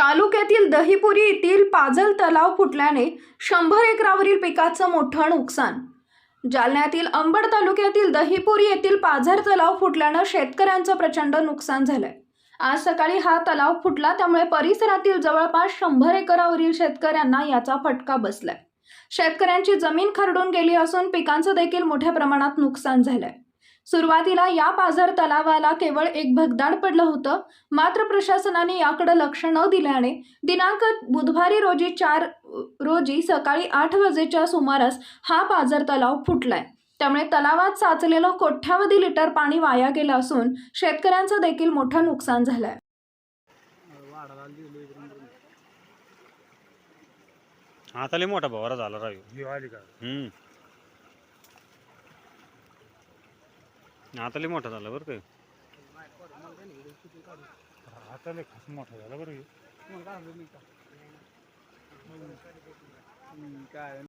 तालुक्यातील दहीपुरी येथील पाझल तलाव फुटल्याने शंभर एकरावरील पिकाचं मोठं नुकसान. जालन्यातील अंबड तालुक्यातील दहीपुरी येथील पाझर तलाव फुटल्यानं शेतकऱ्यांचं प्रचंड नुकसान झालंय. आज सकाळी हा तलाव फुटला त्यामुळे परिसरातील जवळपास शंभर एकरावरील शेतकऱ्यांना याचा फटका बसलाय. शेतकऱ्यांची जमीन खरडून गेली असून पिकांचं देखील मोठ्या प्रमाणात नुकसान झालंय. सुरुवातीला या पाझर तलावाला केवळ एक भगदाड पडलं होतं. मात्र प्रशासनाने याकडे लक्ष न दिल्याने दिनांक बुधवारी रोजी चार रोजी सकाळी आठ वाजेच्या सुमारास हा पाझर तलाव फुटलाय. त्यामुळे तलावात साचलेलं कोट्यावधी लिटर पाणी वाया गेलं असून शेतकऱ्यांचं देखील मोठं नुकसान झालंय. आता लय मोठा भवारा झाला राव. आली का? आता लय मोठा झाला बरं का. हाताला खास मोठा झाला बरं. काय?